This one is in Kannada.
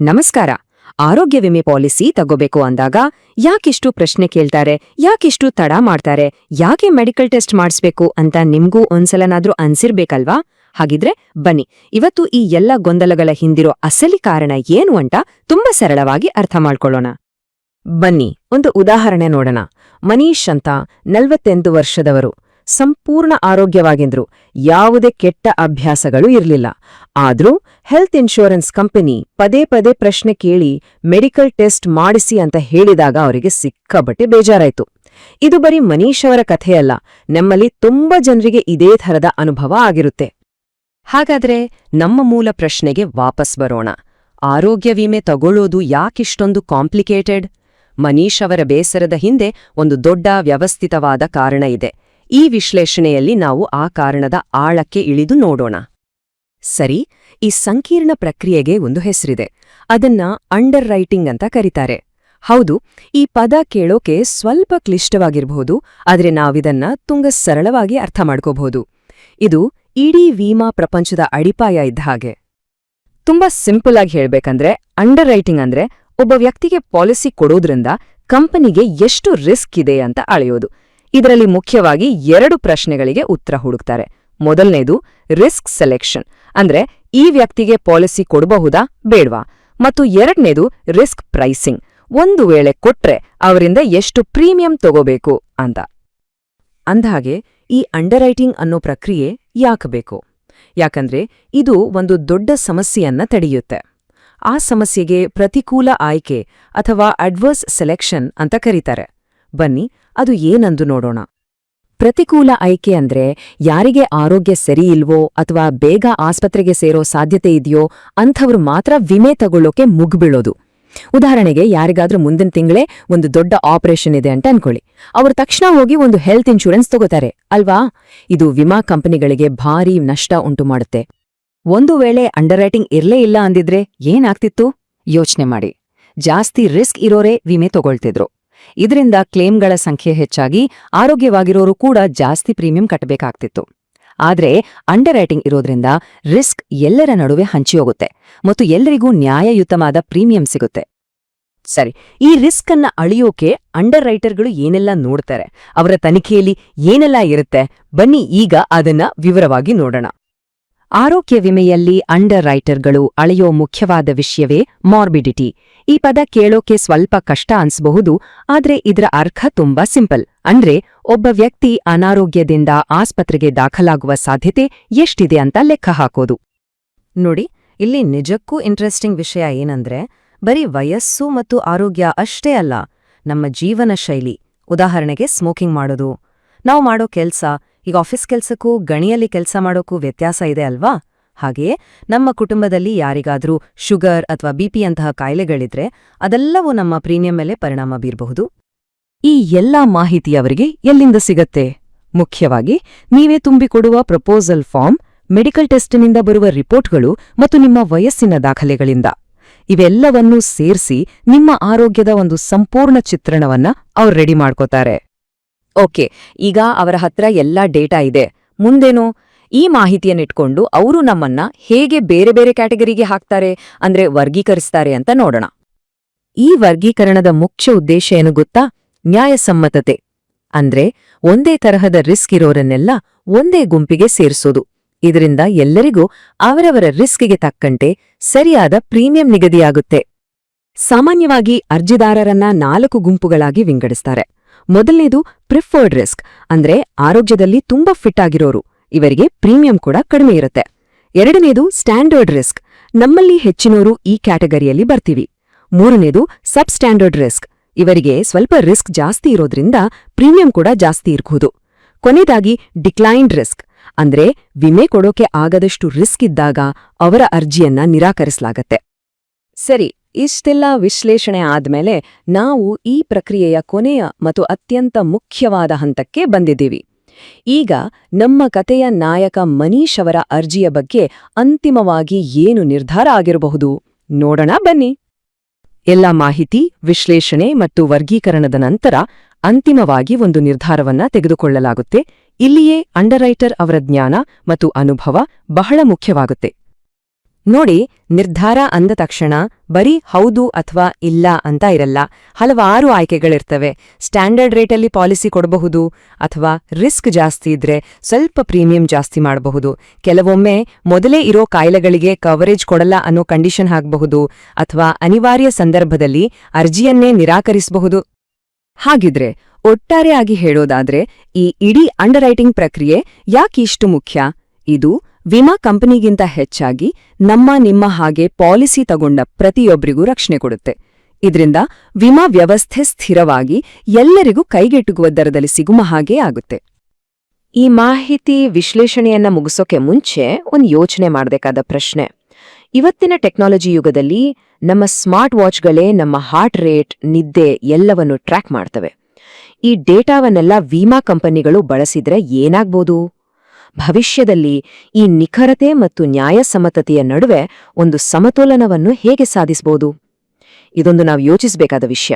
ನಮಸ್ಕಾರ. ಆರೋಗ್ಯ ವಿಮೆ ಪಾಲಿಸಿ ತಗೋಬೇಕು ಅಂದಾಗ ಯಾಕಿಷ್ಟು ಪ್ರಶ್ನೆ ಕೇಳ್ತಾರೆ, ಯಾಕಿಷ್ಟು ತಡ ಮಾಡ್ತಾರೆ, ಯಾಕೆ ಮೆಡಿಕಲ್ ಟೆಸ್ಟ್ ಮಾಡಿಸ್ಬೇಕು ಅಂತ ನಿಮ್ಗೂ ಒಂದ್ಸಲನಾದ್ರೂ ಅನ್ಸಿರ್ಬೇಕಲ್ವಾ? ಹಾಗಿದ್ರೆ ಬನ್ನಿ, ಇವತ್ತು ಈ ಎಲ್ಲ ಗೊಂದಲಗಳ ಹಿಂದಿರೋ ಅಸಲಿ ಕಾರಣ ಏನು ಅಂತ ತುಂಬಾ ಸರಳವಾಗಿ ಅರ್ಥ ಮಾಡ್ಕೊಳ್ಳೋಣ. ಬನ್ನಿ, ಒಂದು ಉದಾಹರಣೆ ನೋಡೋಣ. ಮನೀಶ್ ಅಂತ ನಲ್ವತ್ತೆಂಟು ವರ್ಷದವರು. ಸಂಪೂರ್ಣ ಆರೋಗ್ಯವಾಗಿದ್ರು. ಯಾವುದೇ ಕೆಟ್ಟ ಅಭ್ಯಾಸಗಳು ಇರಲಿಲ್ಲ. ಆದ್ರೂ ಹೆಲ್ತ್ ಇನ್ಶೂರೆನ್ಸ್ ಕಂಪನಿ ಪದೇ ಪದೇ ಪ್ರಶ್ನೆ ಕೇಳಿ ಮೆಡಿಕಲ್ ಟೆಸ್ಟ್ ಮಾಡಿಸಿ ಅಂತ ಹೇಳಿದಾಗ ಅವರಿಗೆ ಸಿಕ್ಕಾಬಟ್ಟೆ ಬೇಜಾರಾಯ್ತು. ಇದು ಬರೀ ಮನೀಶ್ ಅವರ ಕಥೆಯಲ್ಲ, ನಮ್ಮಲ್ಲಿ ತುಂಬಾ ಜನರಿಗೆ ಇದೇ ಥರದ ಅನುಭವ ಆಗಿರುತ್ತೆ. ಹಾಗಾದ್ರೆ ನಮ್ಮ ಮೂಲ ಪ್ರಶ್ನೆಗೆ ವಾಪಸ್ ಬರೋಣ. ಆರೋಗ್ಯ ವಿಮೆ ತಗೊಳ್ಳೋದು ಯಾಕಿಷ್ಟೊಂದು ಕಾಂಪ್ಲಿಕೇಟೆಡ್? ಮನೀಶ್ ಅವರ ಬೇಸರದ ಹಿಂದೆ ಒಂದು ದೊಡ್ಡ ವ್ಯವಸ್ಥಿತವಾದ ಕಾರಣ ಇದೆ. ಈ ವಿಶ್ಲೇಷಣೆಯಲ್ಲಿ ನಾವು ಆ ಕಾರಣದ ಆಳಕ್ಕೆ ಇಳಿದು ನೋಡೋಣ. ಸರಿ, ಈ ಸಂಕೀರ್ಣ ಪ್ರಕ್ರಿಯೆಗೆ ಒಂದು ಹೆಸರಿದೆ. ಅದನ್ನ ಅಂಡರ್ ರೈಟಿಂಗ್ ಅಂತ ಕರೀತಾರೆ. ಹೌದು, ಈ ಪದ ಕೇಳೋಕೆ ಸ್ವಲ್ಪ ಕ್ಲಿಷ್ಟವಾಗಿರಬಹುದು, ಆದರೆ ನಾವಿದನ್ನ ತುಂಗ ಸರಳವಾಗಿ ಅರ್ಥ ಮಾಡ್ಕೋಬಹುದು. ಇದು ಇಡೀ ವಿಮಾ ಪ್ರಪಂಚದ ಅಡಿಪಾಯ ಇದ್ದ ಹಾಗೆ. ತುಂಬಾ ಸಿಂಪಲ್ ಆಗಿ ಹೇಳ್ಬೇಕಂದ್ರೆ ಅಂಡರ್ ರೈಟಿಂಗ್ ಅಂದ್ರೆ ಒಬ್ಬ ವ್ಯಕ್ತಿಗೆ ಪಾಲಿಸಿ ಕೊಡೋದ್ರಿಂದ ಕಂಪನಿಗೆ ಎಷ್ಟು ರಿಸ್ಕ್ ಇದೆ ಅಂತ ಅಳೆಯೋದು. ಇದರಲ್ಲಿ ಮುಖ್ಯವಾಗಿ ಎರಡು ಪ್ರಶ್ನೆಗಳಿಗೆ ಉತ್ತರ ಹುಡುಕ್ತಾರೆ. ಮೊದಲನೇದು ರಿಸ್ಕ್ ಸೆಲೆಕ್ಷನ್ ಅಂದ್ರೆ ಈ ವ್ಯಕ್ತಿಗೆ ಪಾಲಿಸಿ ಕೊಡಬಹುದಾ, ಬೇಡ್ವಾ? ಮತ್ತು ಎರಡನೇದು ರಿಸ್ಕ್ ಪ್ರೈಸಿಂಗ್ ಒಂದು ವೇಳೆ ಕೊಟ್ರೆ ಅವರಿಂದ ಎಷ್ಟು ಪ್ರೀಮಿಯಂ ತಗೋಬೇಕು ಅಂತ. ಅಂದಹಾಗೆ, ಈ ಅಂಡರ್ರೈಟಿಂಗ್ ಅನ್ನೋ ಪ್ರಕ್ರಿಯೆ ಯಾಕಬೇಕು ಯಾಕಂದ್ರೆ ಇದು ಒಂದು ದೊಡ್ಡ ಸಮಸ್ಯೆಯನ್ನ ತಡೆಯುತ್ತೆ. ಆ ಸಮಸ್ಯೆಗೆ ಪ್ರತಿಕೂಲ ಆಯ್ಕೆ ಅಥವಾ ಅಡ್ವರ್ಸ್ ಸೆಲೆಕ್ಷನ್ ಅಂತ ಕರೀತಾರೆ. ಬನ್ನಿ, ಅದು ಏನಂದು ನೋಡೋಣ. ಪ್ರತಿಕೂಲ ಆಯ್ಕೆ ಅಂದ್ರೆ ಯಾರಿಗೆ ಆರೋಗ್ಯ ಸರಿಯಿಲ್ವೋ ಅಥವಾ ಬೇಗ ಆಸ್ಪತ್ರೆಗೆ ಸೇರೋ ಸಾಧ್ಯತೆ ಇದೆಯೋ ಅಂಥವ್ರು ಮಾತ್ರ ವಿಮೆ ತಗೊಳ್ಳೋಕೆ ಮುಗ್ಬೀಳೋದು. ಉದಾಹರಣೆಗೆ ಯಾರಿಗಾದ್ರೂ ಮುಂದಿನ ತಿಂಗಳೇ ಒಂದು ದೊಡ್ಡ ಆಪರೇಷನ್ ಇದೆ ಅಂತ ಅನ್ಕೊಳ್ಳಿ. ಅವರು ತಕ್ಷಣ ಹೋಗಿ ಒಂದು ಹೆಲ್ತ್ ಇನ್ಶೂರೆನ್ಸ್ ತಗೋತಾರೆ, ಅಲ್ವಾ? ಇದು ವಿಮಾ ಕಂಪನಿಗಳಿಗೆ ಭಾರೀ ನಷ್ಟ ಉಂಟು ಮಾಡುತ್ತೆ. ಒಂದು ವೇಳೆ ಅಂಡರ್ರೈಟಿಂಗ್ ಇರ್ಲೇ ಇಲ್ಲ ಅಂದಿದ್ರೆ ಏನಾಗ್ತಿತ್ತು? ಯೋಚನೆ ಮಾಡಿ. ಜಾಸ್ತಿ ರಿಸ್ಕ್ ಇರೋರೇ ವಿಮೆ ತಗೊಳ್ತಿದ್ರು. ಇದರಿಂದ ಕ್ಲೇಮ್ಗಳ ಸಂಖ್ಯೆ ಹೆಚ್ಚಾಗಿ ಆರೋಗ್ಯವಾಗಿರೋರು ಕೂಡ ಜಾಸ್ತಿ ಪ್ರೀಮಿಯಂ ಕಟ್ಟಬೇಕಾಗ್ತಿತ್ತು. ಆದ್ರೆ ಅಂಡರ್ ರೈಟಿಂಗ್ ಇರೋದ್ರಿಂದ ರಿಸ್ಕ್ ಎಲ್ಲರ ನಡುವೆ ಹಂಚಿಹೋಗುತ್ತೆ ಮತ್ತು ಎಲ್ಲರಿಗೂ ನ್ಯಾಯಯುತವಾದ ಪ್ರೀಮಿಯಂ ಸಿಗುತ್ತೆ. ಸರಿ, ಈ ರಿಸ್ಕ್ ಅನ್ನ ಅಳಿಯೋಕೆ ಅಂಡರ್ ರೈಟರ್ಗಳು ಏನೆಲ್ಲ ನೋಡ್ತಾರೆ, ಅವರ ತನಿಖೆಯಲ್ಲಿ ಏನೆಲ್ಲ ಇರುತ್ತೆ, ಬನ್ನಿ ಈಗ ಅದನ್ನ ವಿವರವಾಗಿ ನೋಡೋಣ. ಆರೋಗ್ಯ ವಿಮೆಯಲ್ಲಿ ಅಂಡರ್ ರೈಟರ್ಗಳು ಅಳೆಯೋ ಮುಖ್ಯವಾದ ವಿಷಯವೇ ಮಾರ್ಬಿಡಿಟಿ. ಈ ಪದ ಕೇಳೋಕೆ ಸ್ವಲ್ಪ ಕಷ್ಟ ಅನ್ಸಬಹುದು, ಆದ್ರೆ ಇದರ ಅರ್ಥ ತುಂಬಾ ಸಿಂಪಲ್. ಅಂದ್ರೆ ಒಬ್ಬ ವ್ಯಕ್ತಿ ಅನಾರೋಗ್ಯದಿಂದ ಆಸ್ಪತ್ರೆಗೆ ದಾಖಲಾಗುವ ಸಾಧ್ಯತೆ ಎಷ್ಟಿದೆ ಅಂತ ಲೆಕ್ಕ ಹಾಕೋದು. ನೋಡಿ, ಇಲ್ಲಿ ನಿಜಕ್ಕೂ ಇಂಟ್ರೆಸ್ಟಿಂಗ್ ವಿಷಯ ಏನಂದ್ರೆ, ಬರೀ ವಯಸ್ಸು ಮತ್ತು ಆರೋಗ್ಯ ಅಷ್ಟೇ ಅಲ್ಲ, ನಮ್ಮ ಜೀವನ ಶೈಲಿ. ಉದಾಹರಣೆಗೆ ಸ್ಮೋಕಿಂಗ್ ಮಾಡೋದು. ನಾವು ಮಾಡೋ ಕೆಲ್ಸ ಈಗ ಆಫೀಸ್ ಕೆಲ್ಸಕ್ಕೂ, ಗಣಿಯಲ್ಲಿ ಕೆಲಸ ಮಾಡೋಕ್ಕೂ ವ್ಯತ್ಯಾಸ ಇದೆ ಅಲ್ವಾ? ಹಾಗೆಯೇ ನಮ್ಮ ಕುಟುಂಬದಲ್ಲಿ ಯಾರಿಗಾದರೂ ಶುಗರ್ ಅಥವಾ ಅಂತಹ ಕಾಯಿಲೆಗಳಿದ್ರೆ ಅದೆಲ್ಲವೂ ನಮ್ಮ ಪ್ರೀಮಿಯಂ ಮೇಲೆ ಪರಿಣಾಮ ಬೀರಬಹುದು. ಈ ಎಲ್ಲಾ ಮಾಹಿತಿ ಅವರಿಗೆ ಎಲ್ಲಿಂದ ಸಿಗತ್ತೆ? ಮುಖ್ಯವಾಗಿ, ನೀವೇ ತುಂಬಿಕೊಡುವ ಪ್ರಪೋಸಲ್ ಫಾರ್ಮ್, ಮೆಡಿಕಲ್ ಟೆಸ್ಟಿನಿಂದ ಬರುವ ರಿಪೋರ್ಟ್ಗಳು ಮತ್ತು ನಿಮ್ಮ ವಯಸ್ಸಿನ ದಾಖಲೆಗಳಿಂದ. ಇವೆಲ್ಲವನ್ನೂ ಸೇರಿಸಿ ನಿಮ್ಮ ಆರೋಗ್ಯದ ಒಂದು ಸಂಪೂರ್ಣ ಚಿತ್ರಣವನ್ನ ಅವ್ರು ರೆಡಿ ಮಾಡ್ಕೋತಾರೆ. ಓಕೆ, ಈಗ ಅವರ ಹತ್ರ ಎಲ್ಲಾ ಡೇಟಾ ಇದೆ. ಮುಂದೇನು? ಈ ಮಾಹಿತಿಯನ್ನಿಟ್ಕೊಂಡು ಅವರು ನಮ್ಮನ್ನ ಹೇಗೆ ಬೇರೆ ಬೇರೆ ಕ್ಯಾಟಗರಿಗೆ ಹಾಕ್ತಾರೆ, ಅಂದ್ರೆ ವರ್ಗೀಕರಿಸ್ತಾರೆ ಅಂತ ನೋಡೋಣ. ಈ ವರ್ಗೀಕರಣದ ಮುಖ್ಯ ಉದ್ದೇಶ ಏನು ಗೊತ್ತಾ? ನ್ಯಾಯಸಮ್ಮತತೆ. ಅಂದ್ರೆ ಒಂದೇ ತರಹದ ರಿಸ್ಕ್ ಇರೋರನ್ನೆಲ್ಲ ಒಂದೇ ಗುಂಪಿಗೆ ಸೇರಿಸೋದು. ಇದರಿಂದ ಎಲ್ಲರಿಗೂ ಅವರವರ ರಿಸ್ಕ್ಗೆ ತಕ್ಕಂತೆ ಸರಿಯಾದ ಪ್ರೀಮಿಯಂ ನಿಗದಿಯಾಗುತ್ತೆ. ಸಾಮಾನ್ಯವಾಗಿ ಅರ್ಜಿದಾರರನ್ನ ನಾಲ್ಕು ಗುಂಪುಗಳಾಗಿ ವಿಂಗಡಿಸ್ತಾರೆ. ಮೊದಲನೇದು ಪ್ರಿಫರ್ಡ್ ರಿಸ್ಕ್, ಅಂದ್ರೆ ಆರೋಗ್ಯದಲ್ಲಿ ತುಂಬಾ ಫಿಟ್ ಆಗಿರೋರು. ಇವರಿಗೆ ಪ್ರೀಮಿಯಂ ಕೂಡ ಕಡಿಮೆ ಇರುತ್ತೆ. ಎರಡನೇದು ಸ್ಟ್ಯಾಂಡರ್ಡ್ ರಿಸ್ಕ್, ನಮ್ಮಲ್ಲಿ ಹೆಚ್ಚಿನೋರು ಈ ಕ್ಯಾಟಗರಿಯಲ್ಲಿ ಬರ್ತೀವಿ. ಮೂರನೇದು ಸಬ್ ಸ್ಟ್ಯಾಂಡರ್ಡ್ ರಿಸ್ಕ್, ಇವರಿಗೆ ಸ್ವಲ್ಪ ರಿಸ್ಕ್ ಜಾಸ್ತಿ ಇರೋದ್ರಿಂದ ಪ್ರೀಮಿಯಂ ಕೂಡ ಜಾಸ್ತಿ ಇರಬಹುದು ಕೊನೆಯದಾಗಿ ಡಿಕ್ಲೈನ್ಡ್ ರಿಸ್ಕ್, ಅಂದ್ರೆ ವಿಮೆ ಕೊಡೋಕೆ ಆಗದಷ್ಟು ರಿಸ್ಕ್ ಇದ್ದಾಗ ಅವರ ಅರ್ಜಿಯನ್ನ ನಿರಾಕರಿಸಲಾಗತ್ತೆ. ಸರಿ ಇಷ್ಟೆಲ್ಲ ವಿಶ್ಲೇಷಣೆ ಆದ್ಮೇಲೆ ನಾವು ಈ ಪ್ರಕ್ರಿಯೆಯ ಕೊನೆಯ ಮತ್ತು ಅತ್ಯಂತ ಮುಖ್ಯವಾದ ಹಂತಕ್ಕೆ ಬಂದಿದ್ದೀವಿ. ಈಗ ನಮ್ಮ ಕತೆಯ ನಾಯಕ ಮನೀಶ್ ಅವರ ಅರ್ಜಿಯ ಬಗ್ಗೆ ಅಂತಿಮವಾಗಿ ಏನು ನಿರ್ಧಾರ ಆಗಿರಬಹುದು? ನೋಡೋಣ ಬನ್ನಿ. ಎಲ್ಲ ಮಾಹಿತಿ, ವಿಶ್ಲೇಷಣೆ ಮತ್ತು ವರ್ಗೀಕರಣದ ನಂತರ ಅಂತಿಮವಾಗಿ ಒಂದು ನಿರ್ಧಾರವನ್ನ ತೆಗೆದುಕೊಳ್ಳಲಾಗುತ್ತೆ. ಇಲ್ಲಿಯೇ ಅಂಡರ್ರೈಟರ್ ಅವರ ಜ್ಞಾನ ಮತ್ತು ಅನುಭವ ಬಹಳ ಮುಖ್ಯವಾಗುತ್ತೆ. ನೋಡಿ, ನಿರ್ಧಾರ ಅಂದ ತಕ್ಷಣ ಬರೀ ಹೌದು ಅಥವಾ ಇಲ್ಲ ಅಂತ ಇರಲ್ಲ. ಹಲವಾರು ಆಯ್ಕೆಗಳಿರ್ತವೆ. ಸ್ಟ್ಯಾಂಡರ್ಡ್ ರೇಟಲ್ಲಿ ಪಾಲಿಸಿ ಕೊಡಬಹುದು ಅಥವಾ ರಿಸ್ಕ್ ಜಾಸ್ತಿ ಇದ್ರೆ ಸ್ವಲ್ಪ ಪ್ರೀಮಿಯಂ ಜಾಸ್ತಿ ಮಾಡಬಹುದು. ಕೆಲವೊಮ್ಮೆ ಮೊದಲೇ ಇರೋ ಕಾಯಿಲೆಗಳಿಗೆ ಕವರೇಜ್ ಕೊಡಲ್ಲ ಅನ್ನೋ ಕಂಡೀಷನ್ ಹಾಕಬಹುದು ಅಥವಾ ಅನಿವಾರ್ಯ ಸಂದರ್ಭದಲ್ಲಿ ಅರ್ಜಿಯನ್ನೇ ನಿರಾಕರಿಸಬಹುದು. ಹಾಗಿದ್ರೆ ಒಟ್ಟಾರೆಯಾಗಿ ಹೇಳೋದಾದ್ರೆ ಈ ಇಡೀ ಅಂಡರ್ರೈಟಿಂಗ್ ಪ್ರಕ್ರಿಯೆ ಯಾಕಿಷ್ಟು ಮುಖ್ಯ? ಇದು ವಿಮಾ ಕಂಪನಿಗಿಂತ ಹೆಚ್ಚಾಗಿ ನಮ್ಮ ನಿಮ್ಮ ಹಾಗೆ ಪಾಲಿಸಿ ತಗೊಂಡ ಪ್ರತಿಯೊಬ್ಬರಿಗೂ ರಕ್ಷಣೆ ಕೊಡುತ್ತೆ. ಇದರಿಂದ ವಿಮಾ ವ್ಯವಸ್ಥೆ ಸ್ಥಿರವಾಗಿ ಎಲ್ಲರಿಗೂ ಕೈಗೆಟುಕುವ ದರದಲ್ಲಿ ಸಿಗುವ ಹಾಗೆ ಆಗುತ್ತೆ. ಈ ಮಾಹಿತಿ ವಿಶ್ಲೇಷಣೆಯನ್ನ ಮುಗಿಸೋಕೆ ಮುಂಚೆ ಒಂದು ಯೋಚನೆ ಮಾಡಬೇಕಾದ ಪ್ರಶ್ನೆ. ಇವತ್ತಿನ ಟೆಕ್ನಾಲಜಿ ಯುಗದಲ್ಲಿ ನಮ್ಮ ಸ್ಮಾರ್ಟ್ ವಾಚ್ಗಳೇ ನಮ್ಮ ಹಾರ್ಟ್ ರೇಟ್, ನಿದ್ದೆ ಎಲ್ಲವನ್ನು ಟ್ರ್ಯಾಕ್ ಮಾಡ್ತವೆ. ಈ ಡೇಟಾವನ್ನೆಲ್ಲ ವಿಮಾ ಕಂಪನಿಗಳು ಬಳಸಿದ್ರೆ ಏನಾಗ್ಬೋದು? ಭವಿಷ್ಯದಲ್ಲಿ ಈ ನಿಖರತೆ ಮತ್ತು ನ್ಯಾಯಸಮ್ಮತತೆಯ ನಡುವೆ ಒಂದು ಸಮತೋಲನವನ್ನು ಹೇಗೆ ಸಾಧಿಸಬಹುದು ಇದೊಂದು ನಾವು ಯೋಚಿಸಬೇಕಾದ ವಿಷಯ.